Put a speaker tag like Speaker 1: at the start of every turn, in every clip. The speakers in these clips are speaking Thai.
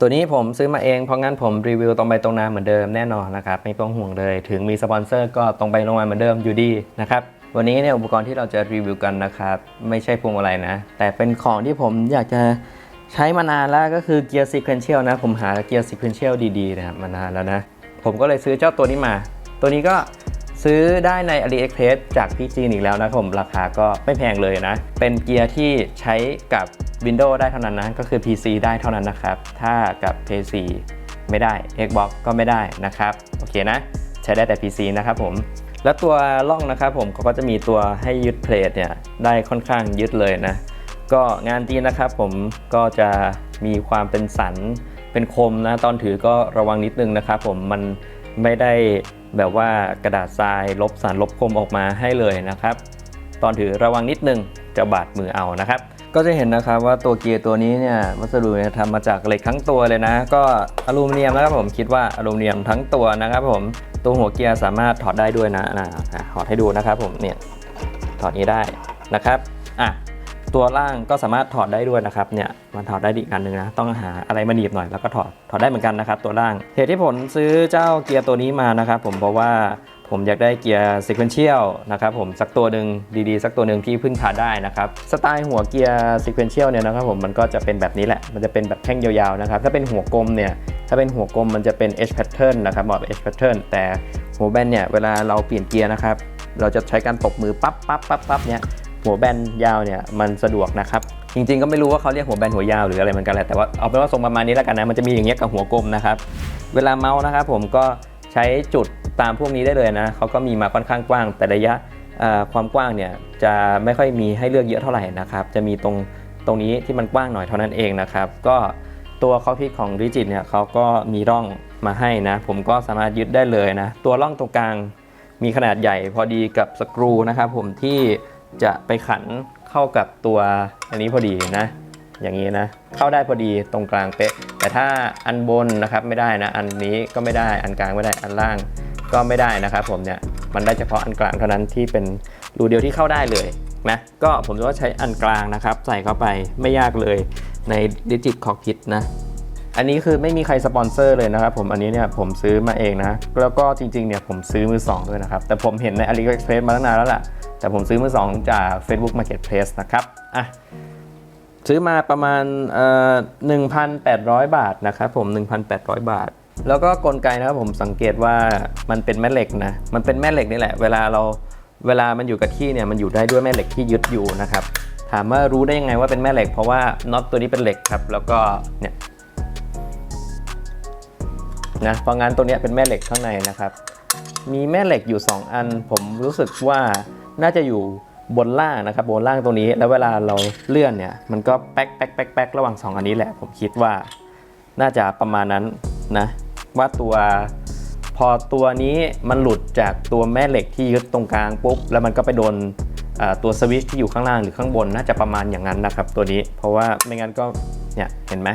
Speaker 1: ตัวนี้ผมซื้อมาเอง เพราะงั้นผมรีวิวตรงไปตรงมาเหมือนเดิมแน่นอนนะครับ ไม่ต้องห่วงเลย ถึงมีสปอนเซอร์ก็ตรงไปตรงมาเหมือนเดิมอยู่ดีนะครับวันนี้เนี่ยอุปกรณ์ที่เราจะรีวิวกันนะครับไม่ใช่พวงมาลัยนะ แต่เป็นของที่ผมอยากจะใช้มานานแล้วก็คือเกียร์ซีเควนเชียลนะ ผมหาเกียร์ซีเควนเชียลดีๆนะครับมานานแล้วนะ ผมก็เลยซื้อเจ้าตัวนี้มา ตัวนี้ก็ซื้อได้ใน AliExpress จากที่จีนอีกแล้วนะครับผมราคาก็ไม่แพงเลยนะ เป็นเกียร์ที่ใช้กับ Windows ได้เท่านั้นนะ ก็คือ PC ได้เท่านั้นนะครับ ถ้ากับ PC ไม่ได้ Xbox ก็ไม่ได้นะครับ โอเคนะ ใช้ได้แต่ PC นะครับผม แล้วตัวล่องนะครับผมเขาก็จะมีตัวให้ยึดเพลทเนี่ยได้ค่อนข้างยึดเลยนะ ก็งานดีนะครับผมก็จะมีความเป็นสันเป็นคมนะตอนถือก็ระวังนิดนึงนะครับผมมันไม่ได้แบบว่ากระดาษทรายลบสารลบคมออกมาให้เลยนะครับ ตอนถือระวังนิดนึงจะบาดมือเอานะครับ ก็จะเห็นนะครับว่าตัวเกียร์ตัวนี้เนี่ยวัสดุเนี่ยทำมาจากเหล็กทั้งตัวเลยนะ ก็อลูมิเนียมนะครับผมคิดว่าอลูมิเนียมทั้งตัวนะครับผมตัวหัวเกียร์สามารถถอดได้ด้วยนะนะถอดให้ดูนะครับผมเนี่ยถอดนี้ได้นะครับอะตัวล่างก็สามารถถอดได้ด้วยนะครับเนี่ยมันถอดได้อีกอันหนึ่งนะต้องหาอะไรมาหนีบหน่อยแล้วก็ถอดถอดได้เหมือนกันนะครับ ตัวล่างเหตุที่ผมซื้อเจ้าเกียร์ตัวนี้มานะครับผมเพราะว่า ผมอยากได้เกียร์ sequential นะครับผมสักตัวหนึ่งดีๆ สักตัวหนึ่งที่พึ่งพาได้นะครับสไตล์หัวเกียร์ sequential เนี่ยนะครับผมมันก็จะเป็นแบบนี้แหละ มันจะเป็นแบบแท่งยาวๆนะครับถ้าเป็นหัวกลมเนี่ยถ้าเป็นหัวกลมมันจะเป็น H pattern นะครับบอกเป็น H pattern แต่หัวแบนเนี่ยเวลาเราเปลี่ยนเกียร์นะครับเราจะใช้การตบมือปั๊บปั๊บปั๊บปั๊บเนี่ยหัวแบนยาวเนี่ยมันสะดวกนะครับจริงๆก็ไม่รู้ว่าเขาเรียกหัวแบนหัวยาวหรืออะไรเหมือนกันแหละแต่ว่าเอาเป็นว่าทรงประมาณนี้แล้วกันนะมันจะมีอย่างเงี้ยกับหัวกลมนะครับเวลาเมาส์นะครับผมก็ใช้จุด ตามพวกนี้ได้เลยนะเขาก็มีมาค่อนข้างกว้าง แต่ระยะความกว้างเนี่ยจะไม่ค่อยมีให้เลือกเยอะเท่าไหร่นะครับจะมีตรงตรงนี้ที่มันกว้างหน่อยเท่านั้นเองนะครับ ก็ตัวคอพิกของ Rigid เนี่ยเขาก็มีร่องมาให้นะ ผมก็สามารถยึดได้เลยนะ ตัวร่องตรงกลางมีขนาดใหญ่พอดีกับสกรูนะครับ ผมที่จะไปขันเข้ากับตัวอันนี้พอดีนะ อย่างนี้นะ เข้าได้พอดีตรงกลางเป๊ะ แต่ถ้าอันบนนะครับไม่ได้นะ อันนี้ก็ไม่ได้อันกลางไม่ได้อันล่าง ก็ไม่ได้นะครับผมเนี่ยมันได้เฉพาะอันกลางเท่านั้นที่เป็นรูเดียวที่เข้าได้เลยนะก็ผมจะว่าใช้อันกลางนะครับ ใส่เข้าไปไม่ยากเลยใน Digit Cockpit นะอันนี้คือไม่มีใครสปอนเซอร์เลยนะครับผมอันนี้เนี่ยผมซื้อมาเองนะ แล้วก็จริงๆเนี่ยผมซื้อมือสองด้วยนะครับ แต่ผมเห็นใน AliExpress มาตั้งนานแล้วล่ะ แต่ผมซื้อมือสองจาก Facebook Marketplace นะครับอะซื้อมาประมาณเอ่อ1,800 บาทนะครับผม 1,800 บาท แล้วก็กลไกนะครับผมสังเกตว่ามันเป็นแม่เหล็กนะ มันเป็นแม่เหล็กนี่แหละ เวลาเราเวลามันอยู่กับที่เนี่ยมันอยู่ได้ด้วยแม่เหล็กที่ยึดอยู่นะครับ ถามว่ารู้ได้ยังไงว่าเป็นแม่เหล็ก เพราะว่าน็อตตัวนี้เป็นเหล็กครับ แล้วก็เนี่ยนะเพราะงั้นตัวนี้เป็นแม่เหล็กข้างในนะครับ มีแม่เหล็กอยู่ 2 อัน ผมรู้สึกว่าน่าจะอยู่บนล่างนะครับบนล่างตรงนี้ แล้วเวลาเราเลื่อนเนี่ยมันก็แป๊กแป๊กแป๊กแป๊กระหว่าง 2 อันนี้แหละ ผมคิดว่าน่าจะประมาณนั้นนะ ว่าตัวพอตัวนี้มันหลุดจากตัวแม่เหล็กที่ยึดตรงกลางปุ๊บ แล้วมันก็ไปโดนตัวสวิตช์ที่อยู่ข้างล่างหรือข้างบนน่าจะประมาณอย่างนั้นนะครับ ตัวนี้เพราะว่าไม่งั้นก็เนี่ยเห็นไหม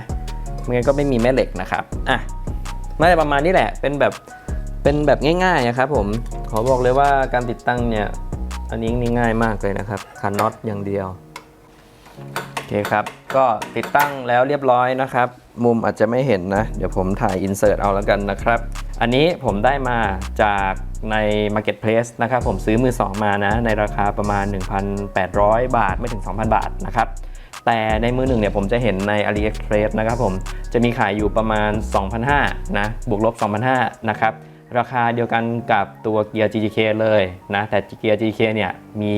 Speaker 1: ไม่งั้นก็ไม่มีแม่เหล็กนะครับอะน่าจะประมาณนี้แหละเป็นแบบเป็นแบบง่ายๆนะครับผมขอบอกเลยว่าการติดตั้งเนี่ยอันนี้นี่ง่ายมากเลยนะครับคันน็อตอย่างเดียวโอเคครับก็ติดตั้งแล้วเรียบร้อยนะครับ มุมอาจจะไม่เห็นนะ เดี๋ยวผมถ่ายอินเสิร์ตเอาแล้วกันนะครับ อันนี้ผมได้มาจากใน Marketplace นะครับผมซื้อมือ2มานะ ในราคาประมาณ 1,800 บาทไม่ถึง 2,000 บาทนะครับแต่ในมือหนึ่งเนี่ยผมจะเห็นใน AliExpress นะครับผมจะมีขายอยู่ประมาณ 2,500นะบวกลบ 2,500นะครับราคาเดียวกันกับตัวเกียร์ GTK เลยนะแต่เกียร์ GTK เนี่ยมี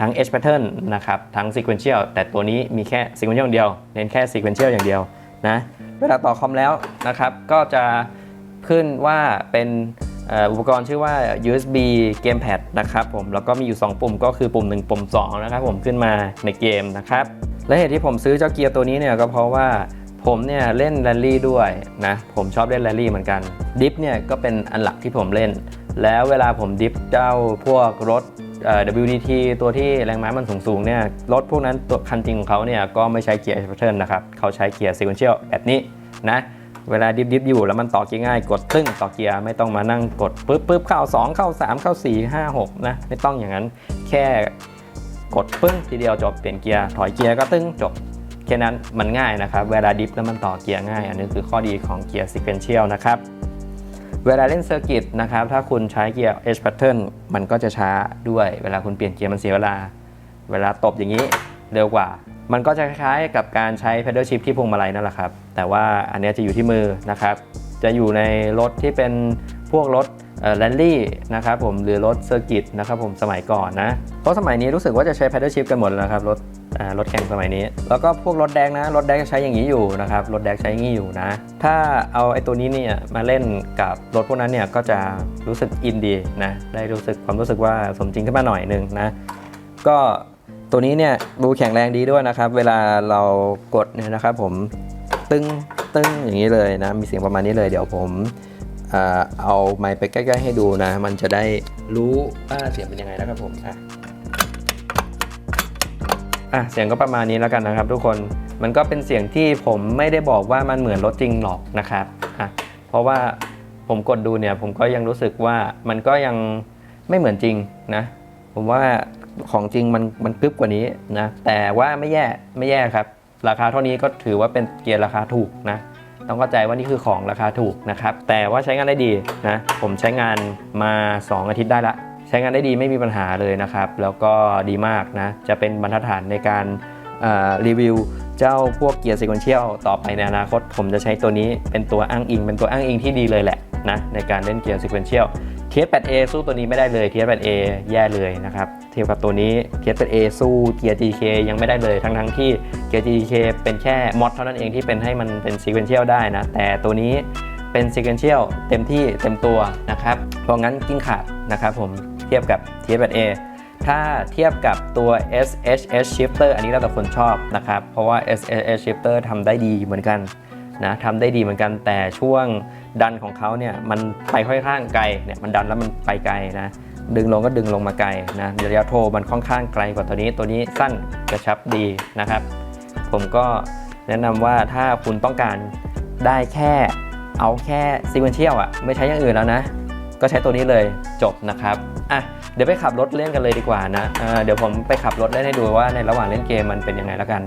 Speaker 1: ทั้ง H pattern นะครับทั้ง sequential แต่ตัวนี้มีแค่ sequential อย่างเดียว เน้นแค่ sequential อย่างเดียวนะ เวลาต่อคอมแล้วนะครับ ก็จะขึ้นว่าเป็นอุปกรณ์ชื่อว่า USB Gamepad นะครับผม แล้วก็มีอยู่ 2 ปุ่มก็คือปุ่ม 1 ปุ่ม 2 นะครับผมขึ้นมาในเกมนะครับ และเหตุที่ผมซื้อเจ้าเกียร์ตัวนี้เนี่ยก็เพราะว่าผมเนี่ยเล่นแรลลี่ด้วยนะ ผมชอบเล่นแรลลี่เหมือนกัน ดิฟเนี่ยก็เป็นอันหลักที่ผมเล่น แล้วเวลาผมดิฟเจ้าพวกรถ WDT ตัวที่แรงม้ามันสูงๆเนี่ยรถพวกนั้นตัวคันจริงของเขาเนี่ยก็ไม่ใช้เกียร์ H pattern นะครับเขาใช้เกียร์ sequential แบบนี้นะเวลาดิฟดิฟอยู่แล้วมันต่อเกียร์ง่ายกดตึ้งต่อเกียร์ไม่ต้องมานั่งกดปึ๊บปึ๊บเข้า 2 เข้า 3 เข้า 4 5 6 นะ ไม่ต้องอย่างนั้นแค่กดปึ้งทีเดียวจบเปลี่ยนเกียร์ถอยเกียร์ก็ตึ้งจบแค่นั้นมันง่ายนะครับ เวลาดิฟแล้วมันต่อเกียร์ง่าย อันนี้คือข้อดีของเกียร์ sequential นะครับ เวลาเล่นเซอร์กิตนะครับถ้าคุณใช้เกียร์ H pattern มันก็จะช้าด้วย เวลาคุณเปลี่ยนเกียร์มันเสียเวลา เวลาตบอย่างนี้เร็วกว่า มันก็จะคล้ายๆกับการใช้ pedal shift ที่พวงมาลัยนั่นแหละครับ แต่ว่าอันนี้จะอยู่ที่มือนะครับ จะอยู่ในรถที่เป็นพวกรถแลนลี่นะครับผมหรือรถเซอร์กิตนะครับผมสมัยก่อนนะ เพราะสมัยนี้รู้สึกว่าจะใช้ pedal shift กันหมดแล้วครับรถ รถแข่งสมัยนี้ แล้วก็พวกรถแดงนะรถแดงใช้อย่างนี้อยู่นะครับรถแดงใช้อย่างนี้อยู่นะ ถ้าเอาไอ้ตัวนี้เนี่ยมาเล่นกับรถพวกนั้นเนี่ยก็จะรู้สึกอินดีนะได้รู้สึกความรู้สึกว่าสมจริงขึ้นมาหน่อยหนึ่งนะก็ตัวนี้เนี่ยดูแข็งแรงดีด้วยนะครับ เวลาเรากดเนี่ยนะครับ ผมตึ้งตึ้งอย่างนี้เลยนะมีเสียงประมาณนี้เลยเดี๋ยวผมเอ่อเอาไมค์ไปใกล้ ๆ ให้ดูนะ มันจะได้รู้ว่าเสียงเป็นยังไงนะครับผมอะ อะเสียงก็ประมาณนี้แล้วกันนะครับ ทุกคนมันก็เป็นเสียงที่ผมไม่ได้บอกว่ามันเหมือนรถจริงหรอกนะครับอะเพราะว่าผมกดดูเนี่ยผมก็ยังรู้สึกว่ามันก็ยังไม่เหมือนจริงนะ ผมว่าของจริงมันมันกึบกว่านี้นะแต่ว่าไม่แย่ไม่แย่ครับ ราคาเท่านี้ก็ถือว่าเป็นเกียร์ราคาถูกนะต้องเข้าใจว่านี่คือของราคาถูกนะครับ แต่ว่าใช้งานได้ดีนะ ผมใช้งานมา 2 อาทิตย์ได้ละ ใช้งานได้ดีไม่มีปัญหาเลยนะครับ แล้วก็ดีมากนะ จะเป็นบรรทัดฐานในการรีวิวเจ้าพวกเกียร์ซีควนเชียลต่อไปในอนาคต ผมจะใช้ตัวนี้เป็นตัวอ้างอิง เป็นตัวอ้างอิงที่ดีเลยแหละนะในการเล่นเกียร์ซีควนเชียล TS8A สู้ตัวนี้ไม่ได้เลย TS8A แย่เลยนะครับ เทียบกับตัวนี้ TS8A สู้เกียร์ GK ยังไม่ได้เลยทั้งทั้งๆที่เกียร์ GK เป็นแค่มอดเท่านั้นเองที่เป็นให้มันเป็น sequential ได้นะ แต่ตัวนี้เป็น sequential เต็มที่เต็มตัวนะครับเพราะงั้นกิ้งขาดนะครับผม ทียบกับ TS8A ถ้าเทียบกับตัว SHS shifter อันนี้แล้วแต่คนชอบนะครับ เพราะว่า SHS shifter ทำได้ดีเหมือนกันนะทำได้ดีเหมือนกันแต่ช่วงดันของเขาเนี่ยมันไปค่อนข้างไกลเนี่ยมันดันแล้วมันไปไกลนะดึงลงก็ดึงลงมาไกลนะระยะโทมันค่อนข้างไกลกว่าตัวนี้ตัวนี้สั้นกระชับดีนะครับ ผมก็แนะนำว่าถ้าคุณต้องการได้แค่เอาแค่ซีเควนเชียลอะไม่ใช้อย่างอื่นแล้วนะ ก็ใช้ตัวนี้เลยจบนะครับอะเดี๋ยวไปขับรถเล่นกันเลยดีกว่านะเอ่อเดี๋ยวผมไปขับรถเล่นให้ดูว่าในระหว่างเล่นเกมมันเป็นยังไงแล้วกัน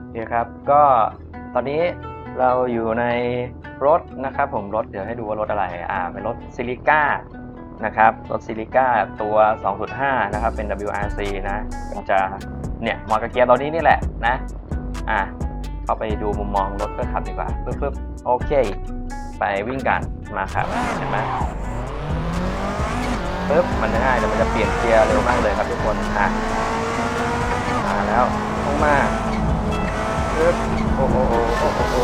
Speaker 1: โอเคครับก็ตอนนี้เราอยู่ในรถนะครับผมรถเดี๋ยวให้ดูว่ารถอะไรอ่าเป็นรถซิลิก้านะครับรถซิลิก้าตัว 2.5 นะครับเป็น WRC นะก็จะเนี่ยเหมาะกับเกียร์ตัวนี้นี่แหละนะอ่า เข้าไปดูมุมมองรถเพื่อขับดีกว่าปึ๊บปึ๊บโอเค ไปวิ่งกันมาครับเห็นไหมปึ๊บมันง่ายแต่มันจะเปลี่ยนเกียร์เร็วมากเลยครับทุกคนอะมาแล้วลงมาปึ๊บโอ้โหโอ้โหโอ้โห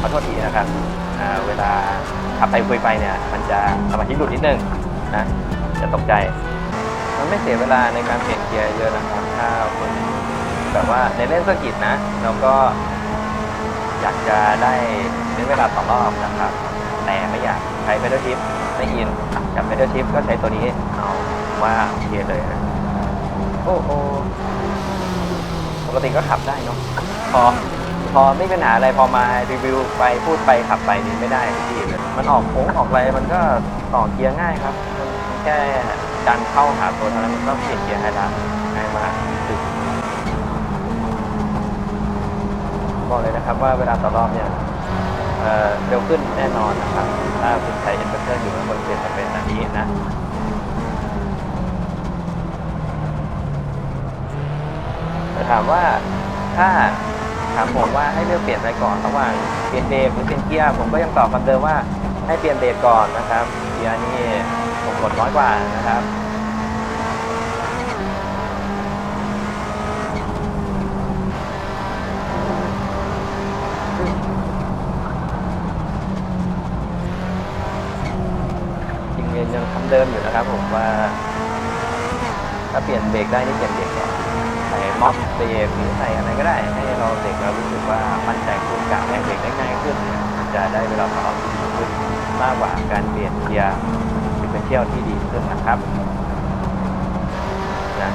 Speaker 1: ขอโทษทีนะครับอ่าเวลาขับไปคุยไปเนี่ย มันจะสมาธิหลุดนิดนึงนะจะตกใจ มันไม่เสียเวลาในการเปลี่ยนเกียร์เยอะนะครับถ้าคุณ แบบว่าในเล่นเซอร์กิตนะ แล้วก็อยากจะได้เล่นเวลาต่อรอบนะครับ แต่ไม่อยากใช้ pedal shift ไม่อินกับ pedal shift ก็ใช้ตัวนี้เอาว่าโอเคเลยนะโอ้โหปกติก็ขับได้เนาะพอพอไม่เป็นหาอะไรพอมารีวิวไปพูดไปขับไปนี่ไม่ได้ทุกทีเลยมันออกโค้งออกอะไรมันก็ต่อเกียร์ง่ายครับมันแค่ดันเข้าหาตัวเท่านั้นมันก็เปลี่ยนเกียร์ให้ได้ง่ายมากถึง บอกเลยนะครับว่าเวลาต่อรอบเนี่ยเเร็วขึ้นแน่นอนนะครับ ถ้าคุณใช้เอ็นเตอร์อยู่บนเปลี่ยนจะเป็นอันนี้นะแต่ถามว่าถ้าถามผมว่าให้เลือกเปลี่ยนอะไรก่อนระหว่างเปลี่ยนเบรกหรือเปลี่ยนเกียร์ผมก็ยังตอบคำเดิมว่าให้เปลี่ยนเบรกก่อนนะครับเกียร์นี่ผมกดน้อยกว่านะครับจริงๆยังคำเดิมอยู่ นะครับผมว่าถ้าเปลี่ยนเบรกได้นี่เปลี่ยนเบรกเนี่ยใส่ม็อบเบรกหรือใส่อะไรก็ได้ให้เราเด็กเรารู้สึกว่ามั่นใจขึ้นการแรกเบรกได้ง่ายขึ้นเนี่ยจะได้เวลาทดลองที่ดีขึ้นมากกว่าการเปลี่ยนเกียร์เป็นเที่ยวที่ดีขึ้นนะครับนะ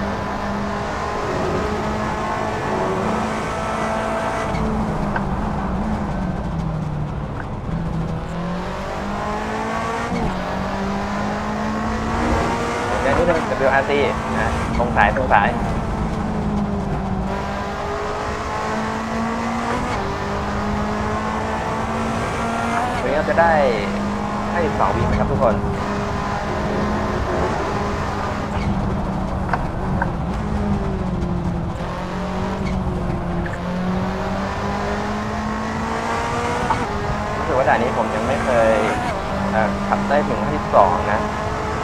Speaker 1: อย่างนี้นะตรงสายตรงสายวันนี้เราจะได้ให้สองวิไหมครับทุกคนรู้สึกว่าด่านนี้ผมยังไม่เคยเขับได้ถึง52นะ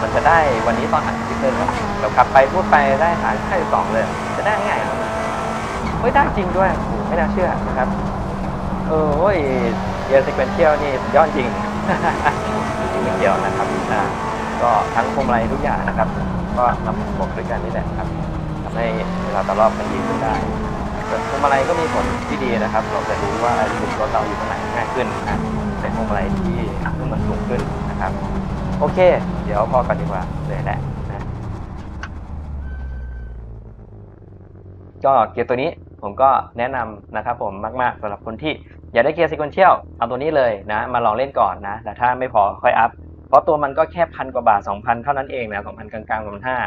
Speaker 1: มันจะได้วันนี้ตอนอัดคลิปเลยครับเราขับไปพูดไปได้หา52เลย จะได้ไงครับเฮ้ยได้จริงด้วยโอ้โหไม่น่าเชื่อนะครับเออโอ้ยเยอร์ซีเควนเชียลนี่สุดยอดจริงจริงเดียวนะครับอ่าก็ทั้งพวงมาลัยทุกอย่างนะครับ ก็นำบวกด้วยกันนี่แหละครับทำให้เวลาต่อรอบมันดีขึ้นได้ส่วนพวงมาลัยก็มีผลที่ดีนะครับ เราจะรู้ว่าจุดรถเราอยู่ตรงไหนง่ายขึ้นนะเป็นพวงมาลัยที่ขึ้นมันสูงขึ้นนะครับ โอเค เดี๋ยวพอกันดีกว่าเลยแหละนะก็เกียร์ตัวนี้ผมก็แนะนำนะครับผมมาก ๆสำหรับคนที่อยากได้เกียร์ซีควนเชียลเอาตัวนี้เลยนะ มาลองเล่นก่อนนะ แต่ถ้าไม่พอค่อยอัพ เพราะตัวมันก็แค่พันกว่าบาท 2,000 เท่านั้นเองนะ2,000กลางๆประมาณ5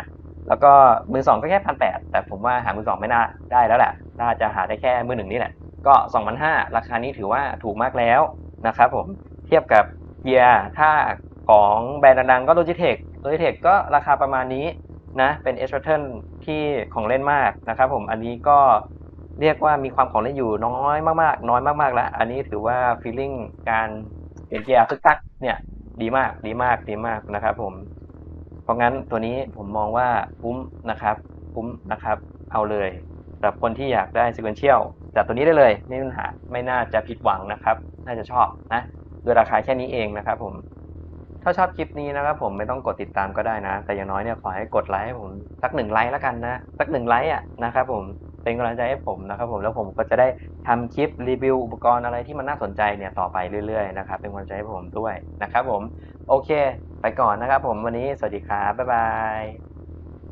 Speaker 1: แล้วก็มือสองก็แค่พันแแต่ผมว่าหามือสองไม่น่าได้แล้วแหละน่าจะหาได้แค่มือหนึ่งนี่แหละก็2,500ราคานี้ถือว่าถูกมากแล้วนะครับผมเทียบกับเกียร์ถ้า ของแบรนด์ดังๆก็ Logitech Logitech ก็ราคาประมาณนี้นะเป็น S Pattern ที่ของเล่นมากนะครับผมอันนี้ก็เรียกว่ามีความของเล่นอยู่น้อยมากๆ น้อยมากๆแล้ว อันนี้ถือว่า feeling การเปลี่ยนเกียร์คึกคักเนี่ยดีมากดีมากดีมากนะครับผมเพราะงั้นตัวนี้ผมมองว่าคุ้มนะครับคุ้มนะครับเอาเลยสำหรับคนที่อยากได้ sequential จัดตัวนี้ได้เลยไม่มีปัญหาไม่น่าจะผิดหวังนะครับ น่าจะชอบนะด้วยราคาแค่นี้เองนะครับผม ถ้าชอบคลิปนี้นะครับผมไม่ต้องกดติดตามก็ได้นะ แต่อย่างน้อยเนี่ยขอให้กดไลค์ให้ผมสักหนึ่งไลค์แล้วกันนะสักหนึ่งไลค์อะนะครับผมเป็นกำลังใจให้ผมนะครับผมแล้วผมก็จะได้ทำคลิปรีวิวอุปกรณ์อะไรที่มันน่าสนใจเนี่ยต่อไปเรื่อยๆนะครับเป็นกำลังใจให้ผมด้วยนะครับผมโอเค ไปก่อนนะครับผมวันนี้สวัสดีครับบ๊ายบาย